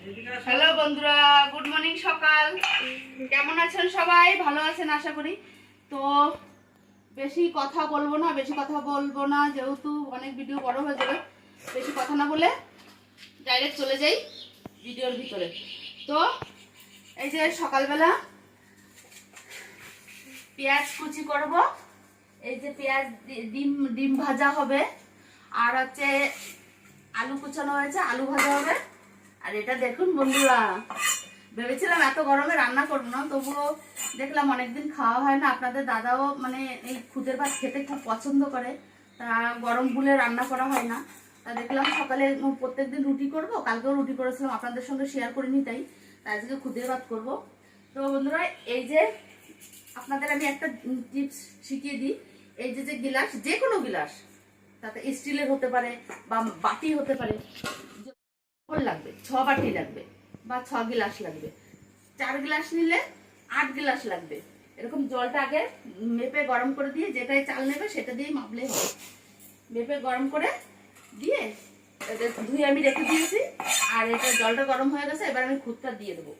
Hello বন্ধুরা, good morning সকাল। কেমন আছেন সবাই? ভালো আছেন আশা করি? তো বেশি কথা বলব না, বেশি কথা বলব না, যেহেতু অনেক ভিডিও বড় হয়ে যাবে, বেশি কথা না বলে ডাইরেক্ট চলে যাই ভিডিওর ভিতরে। তো এই যে সকালবেলা পেঁয়াজ কুচি করব, এই যে পেঁয়াজ ডিম ডিম ভাজা হবে, আর হচ্ছে আলু কুচানো হয়েছে, আলু ভাজা হবে। আর এটা দেখুন বন্ধুরা, ভেবেছিলাম এত গরমে রান্না করব না, তবুও দেখলাম অনেকদিন খাওয়া হয় না, আপনাদের দাদাও মানে এই খুদের ভাত খেতে খুব পছন্দ করে, তা গরম বুলে রান্না করা হয় না। তা দেখলাম সকালে প্রত্যেকদিন রুটি করব, কালকেও রুটি করেছিলাম, আপনাদের সঙ্গে শেয়ার করে নি তাই আজকে খুদের ভাত করব। তো বন্ধুরা, এই যে আপনাদের আমি একটা টিপস শিখিয়ে দিই, এই যে যে গিলাস যে কোনো গিলাস, তাতে স্টিলের হতে পারে বা বাটি হতে পারে ওর লাগবে, ছ বাটি লাগবে বা ছ গিলাস লাগবে। চার গ্লাস নিলে আট গ্লাস লাগবে। এরকম জলটা আগে মেপে গরম করে দিয়ে যেটাই চাল নেবে সেটা দিয়ে মাপলে হবে। মেপে গরম করে দিয়ে এটা ধুয়ে আমি রেখে দিয়েছি আর এটা জলটা গরম হয়ে গেছে, এবার আমি খুদটা দিয়ে দেবো।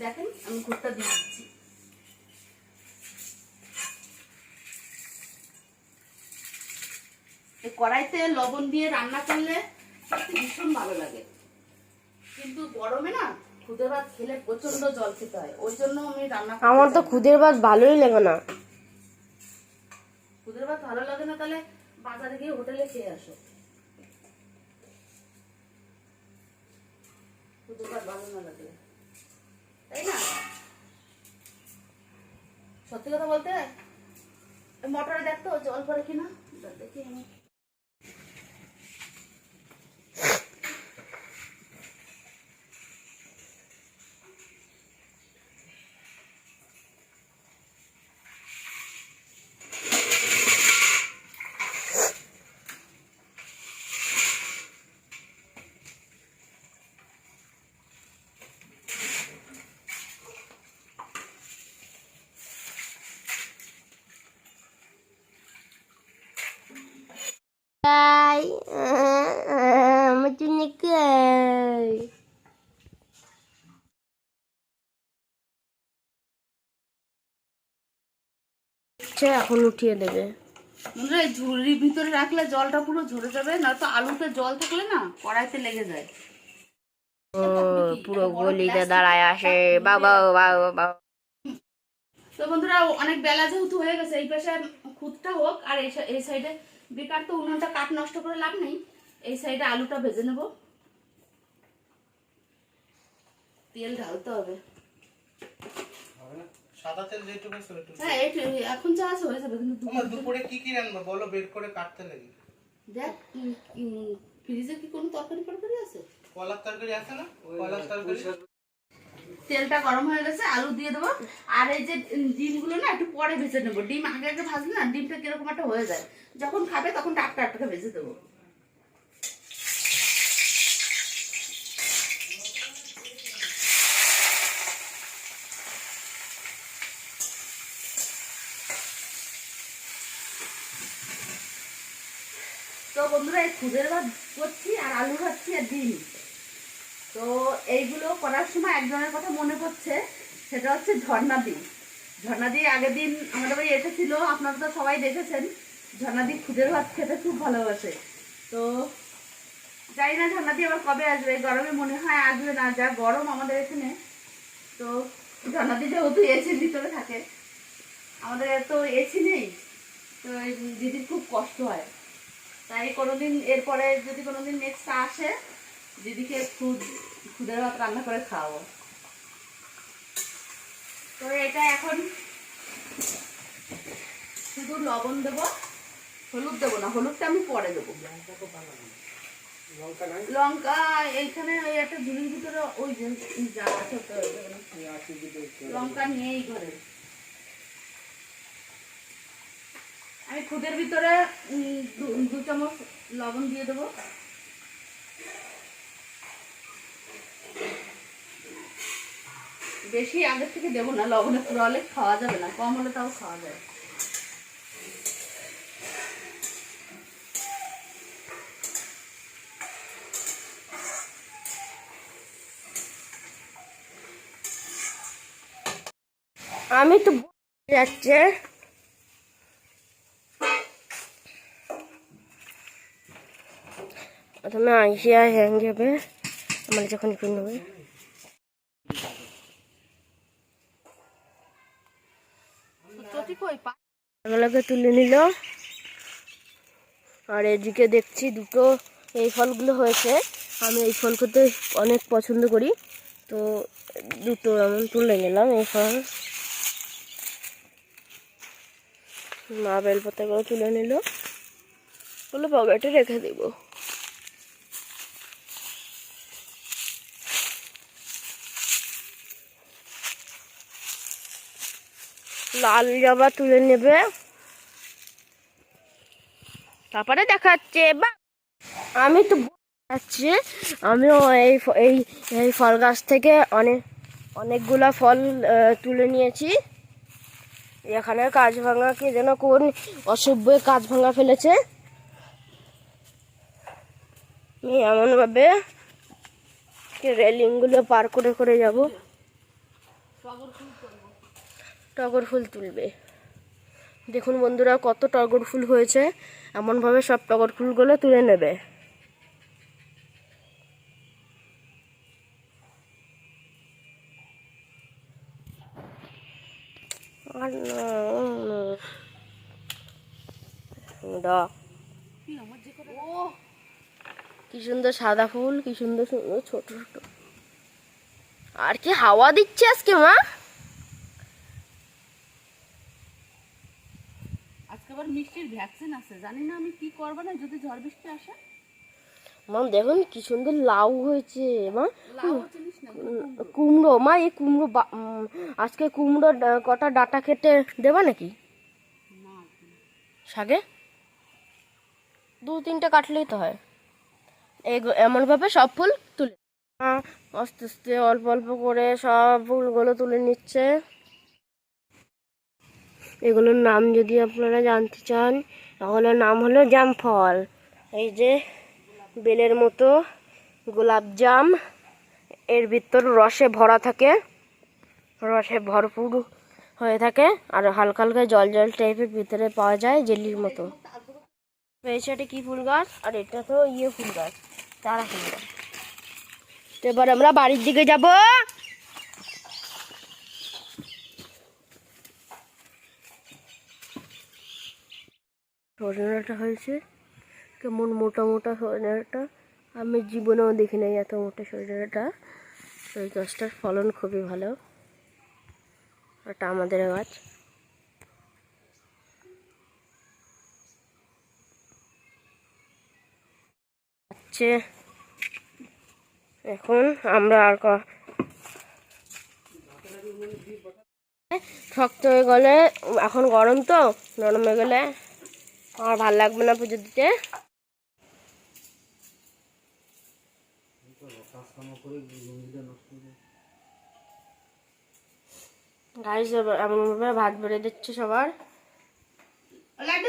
দেখেন, আমি খুদটা দিয়ে দিচ্ছি। কড়াইতে লবণ দিয়ে রান্না করলে সত্যি ভীষণ ভালো লাগে। কিন্তু গরমে না খুদে ভাত খেলে প্রচণ্ড জল খেতে হয়। ওই জন্য আমি রান্না আমার তো খুদের ভাত ভালোই লাগে না। খুদের ভাত ভালো লাগে না তাহলে বাজারে গিয়ে হোটেলে খেয়ে আসো। খুদের ভাত ভালো না লাগলে তাই না? সত্যি কথা বলতে মটরে দেখতো জল পড়ে কিনা? দেখি আমি। তাই আমার জন্য কই এখন উঠিয়ে দেবে। বন্ধুরা এই ঝুড়ির ভিতরে রাখলে জলটা পুরো ঝরে যাবে নয়তো আলুতে জল থাকলে না কড়াইতে লেগে যায়। পুরো গলিতে দাঁড়ায় আসে। বাবা বাবা বাবা তো বন্ধুরা অনেক বেলা যেহেতু হয়ে গেছে এই পাশে খুদটা হোক আর এই সাইডে বেকার তো উনুনটা কাঠ নষ্ট করে লাভ নেই। এই সাইডে আলুটা ভেজে নেব। তেল ঢালতে হবে। সাদা তেল যেটুকু হ্যাঁ এখন যা আছে হয়ে যাবে কিন্তু দুপুরে- কি কি রান্না? বলো বের করে কাটতে লাগি। দেখ ফ্রিজে কি কোনো তরকারি ফরকারি আছে? কলার তরকারি আছে না? কলার তরকারি? তেলটা গরম হয়ে গেছে, আলু দিয়ে দেবো। আর এই যে ডিমগুলো না, একটু পরে ভেজে নেব। ডিম আগে আগে ভাজলে না, ডিমটা কীরকম একটা হয়ে যায়। যখন খাবে তখন টাটকা টাটকা ভেজে দেবো। তো বন্ধুরা, এই খুদের ভাত করছি আর আলু ভাজছি আর ডিম। তো এইগুলো করার সময় একজনের কথা মনে পড়ছে, সেটা হচ্ছে ঝর্ণাদি ঝর্ণাদি আগের দিন আমাদের বাড়ি এসেছিল, আপনারা তো সবাই দেখেছেন ঝর্ণাদি খুদের ভাত খেতে খুব ভালোবাসে। তো জানি না ঝর্ণাদি আবার কবে আসবে গরমে মনে হয় আসবে না, যা গরম আমাদের এখানে। তো ঝর্ণাদি যেহেতু এসির ভিতরে থাকে। আমাদের তো এসি নেই, তো দিদির খুব কষ্ট হয়। তাই কোনোদিন এরপরে যদি কোনোদিন নেক্সট আসে দিদিকে খুদের ভাত রান্না করে খাওয়াবো। তো এটা এখন শুধু লবণ দেবো হলুদ দেবো না হলুদটা আমি পরে দেবো। লঙ্কা এইখানে ওই একটা ঝুড়ির ভিতরে ওই যে যা আছে লঙ্কা নিয়েই ঘরে। আমি খুদের ভিতরে দু চামচ লবণ দিয়ে দেবো। বেশি আগের থেকে দেবো না, লবণে পুরালে খাওয়া যাবে না, কম হলে তাও খাওয়া যাবে। আমি তো যাচ্ছে প্রথমে আইসিয়া হ্যাং যাবে, আমার যখন কিনবে তুলে নিল। আর এদিকে দেখছি দুটো এই ফলগুলো হয়েছে। আমি এই ফল খেতে অনেক পছন্দ করি। তো দুটো এমন তুলে নিলাম এই ফল। মা বেলপাতাগুলো তুলে নিল। বলে পকেটে রেখে দিব। লাল জবা তুলে নেবে। তারপরে দেখাচ্ছে, বা আমি তো যাচ্ছি আমিও এই এই এই ফল গাছ থেকে অনেক, অনেকগুলো ফল তুলে নিয়েছি। এখানে কাজ ভাঙা কে যেন কোন অসভ্য কাজ ভাঙা ফেলেছে। আমি এমনভাবে রেলিংগুলো পার করে করে যাব। টগর ফুল তুলবে। দেখুন বন্ধুরা, কত টগর ফুল হয়েছে। এমনভাবে সব টগর ফুলগুলো তুলে নেবে। কি সুন্দর সাদা ফুল, কি সুন্দর সুন্দর ছোট ছোট। আর কি হাওয়া দিচ্ছে আজকে, মা আজকে আবার মিষ্টির ভ্যাকসিন আছে? জানি না আমি কি করব না যদি ঝড় বৃষ্টি আসে? মা দেখুন কি সুন্দর লাউ হয়েছে মা। কুমড়ো। মা এই কুমড়ো আজকে কুমড়ো কটা ডাটা কেটে দেবা নাকি? শাকে দু তিনটে কাটলেই তো হয়। এই এমনভাবে সব ফুল তুলে আস্তে আস্তে অল্প অল্প করে সব ফুলগুলো তুলে নিচ্ছে। এগুলোর নাম যদি আপনারা জানতে চান এগুলোর নাম হলো জাম ফল এই যে বেলের মতো গোলাপ জাম, এর ভিতর রসে ভরা থাকে, রসে ভরপুর হয়ে থাকে, আর হালকা হালকা জল জল টাইপের ভিতরে পাওয়া যায় জেলির মতো। এটা কি ফুল গাছ? আর এটা তো ইয়ে ফুল গাছ, চারা ফুল গাছ। এবার আমরা বাড়ির দিকে যাব। সজনাটা হয়েছে। কেমন মোটা মোটা সজনাটা আমি জীবনেও দেখি নাই এত মোটা সজনাটা এই গাছটার ফলন খুবই ভালো। এটা আমাদের গাছ হচ্ছে এখন আমরা আর শক্ত হয়ে গেলে, এখন গরম তো, নরম হয়ে গেলে আর ভালো লাগবে না পুজো দিতে। গাড়ি ভাত বেড়ে দিচ্ছে সবার।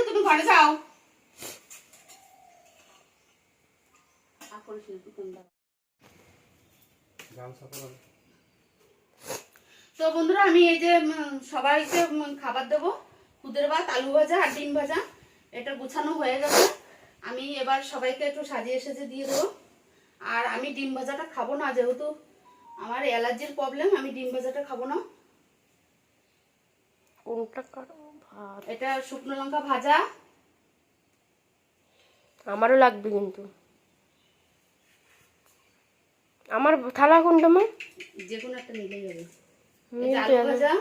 তুমি ঘরে যাও। তো বন্ধুরা, আমি এই যে সবাইকে খাবার দেবো। খুদের ভাত, আলু ভাজা আর ডিম ভাজা। এটা গুছানো হয়ে গেছে। আমি এবার সবাইকে একটু সাজিয়ে সেজে দিয়ে দেবো। আর আমি ডিম ভাজাটা খাব না যেহেতু আমার অ্যালার্জির প্রবলেম আমি ডিম ভাজাটা খাব না। কোনটা এটা শুকনো লঙ্কা ভাজা। আমারও লাগবে কিন্তু। আমার থালা কোনটা মা? যে কোনো একটা আলু যাবে। ভাজা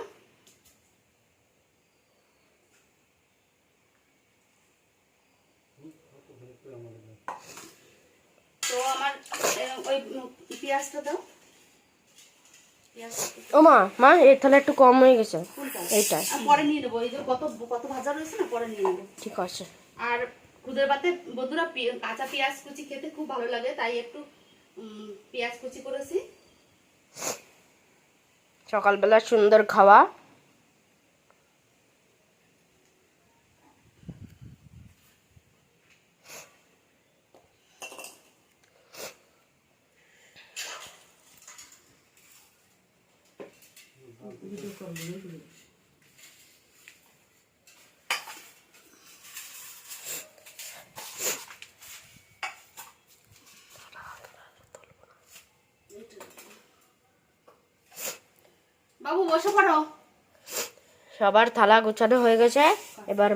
তো আমার এ, ওই পেঁয়াজটা দাও। ও মা মা এই থালা একটু কম হয়ে গেছে। এইটা পরে নিয়ে নেব এই যে কত কত ভাজা রয়েছে না পরে নিয়ে নেব। ঠিক আছে। আর খুদের পাতে বন্ধুরা কাঁচা পেঁয়াজ কুচি খেতে খুব ভালো লাগে তাই একটু পেঁয়াজ কুচি করেছি। সকালবেলা সুন্দর খাওয়া। বাবু বসে পড়ো। সবার থালা গোছানো হয়ে গেছে এবার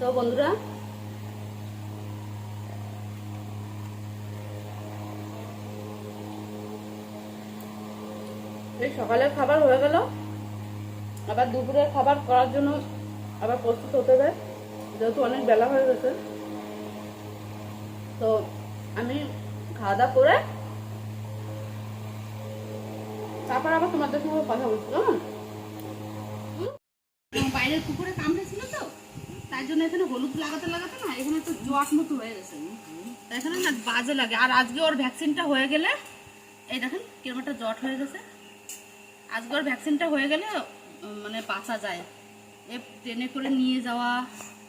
তো বন্ধুরা এই সকালের খাবার হয়ে গেল। আবার দুপুরের খাবার করার জন্য আবার প্রস্তুত হতে হবে যেহেতু অনেক বেলা হয়ে গেছে। তো আমি খাওয়া দাওয়া করে তারপর আবার তোমাদের সঙ্গে কথা বলছি কেমন? বাইরের পুকুরে কামড়েছিল তো তাই জন্য এখানে হলুদ লাগাতে লাগাতে না এখানে তো জট মতো হয়ে গেছে। এখানে না বাজে লাগে। আর আজকে ওর ভ্যাকসিনটা হয়ে গেলে এই দেখেন কীরকম একটা জট হয়ে গেছে। আজকে ওর ভ্যাকসিনটা হয়ে গেলে মানে বাঁচা যায়। এ ট্রেনে করে নিয়ে যাওয়া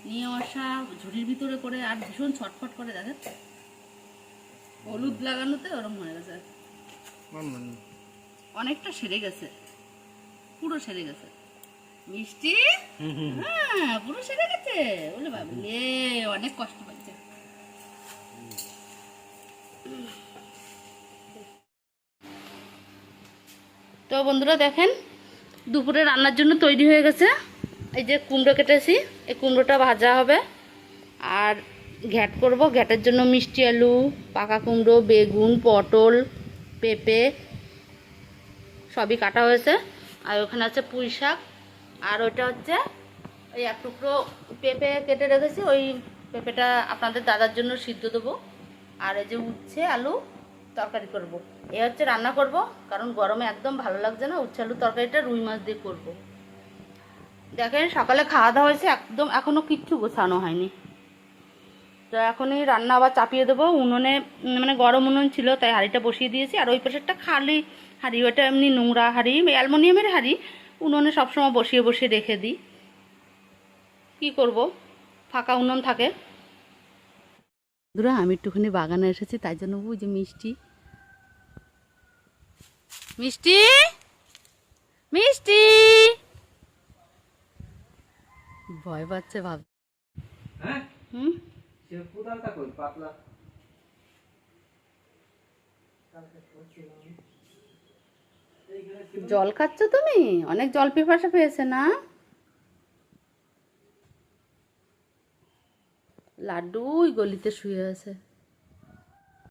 নিয়ে আসা ঝুড়ির ভিতরে করে আর ভীষণ ছটফট করে দেখেন। হলুদ লাগানোতে ওরম হয়ে গেছে। অনেকটা সেরে গেছে। পুরো সেরে গেছে। মিষ্টি? হ্যাঁ পুরো সেরে গেছে। বলে বাবলে অনেক কষ্ট পাচ্ছে। তো বন্ধুরা দেখেন দুপুরে রান্নার জন্য তৈরি হয়ে গেছে। এই যে কুমড়ো কেটেছি এই কুমড়োটা ভাজা হবে। আর ঘ্যাট করব ঘ্যাটের জন্য মিষ্টি আলু পাকা কুমড়ো বেগুন পটল পেঁপে সবই কাটা হয়েছে। আর ওখানে আছে পুঁই শাক। আর ওইটা হচ্ছে ওই এক টুকরো পেঁপে কেটে রেখেছি। ওই পেঁপেটা আপনাদের দাদার জন্য সিদ্ধ দেবো। আর এই যে উচ্ছে, আলু তরকারি করব। এ হচ্ছে রান্না করব, কারণ গরমে একদম ভালো লাগছে না। উচ্ছে, আলু তরকারিটা রুই মাছ দিয়ে করব। দেখেন, সকালে খাওয়া দাওয়া হয়েছে, একদম এখনও কিচ্ছু গোছানো হয়নি। তো এখনই রান্না আবার চাপিয়ে দেবো। উনুনে মানে গরম উনুন ছিল, তাই হাঁড়িটা বসিয়ে দিয়েছি। আর ওই পাশেরটা খালি হাঁড়ি ওটা এমনি নোংরা হাঁড়ি অ্যালমোনিয়ামের হাঁড়ি উনুনে সবসময় বসিয়ে বসিয়ে রেখে দিই। কি করব? ফাঁকা উনুন থাকে। দুরা আমি একটুখানি বাগানে এসেছি তাই জন্য ওই যে মিষ্টি। মিষ্টি? মিষ্টি? ভয় পাচ্ছে ভাব হ্যাঁ? হুম? সে কোদালটা কই? পাতলা। জল খাচ্ছ তুমি? অনেক জল পিপাসা পেয়েছে না? লাড্ডু ওই গলিতে শুয়ে আছে।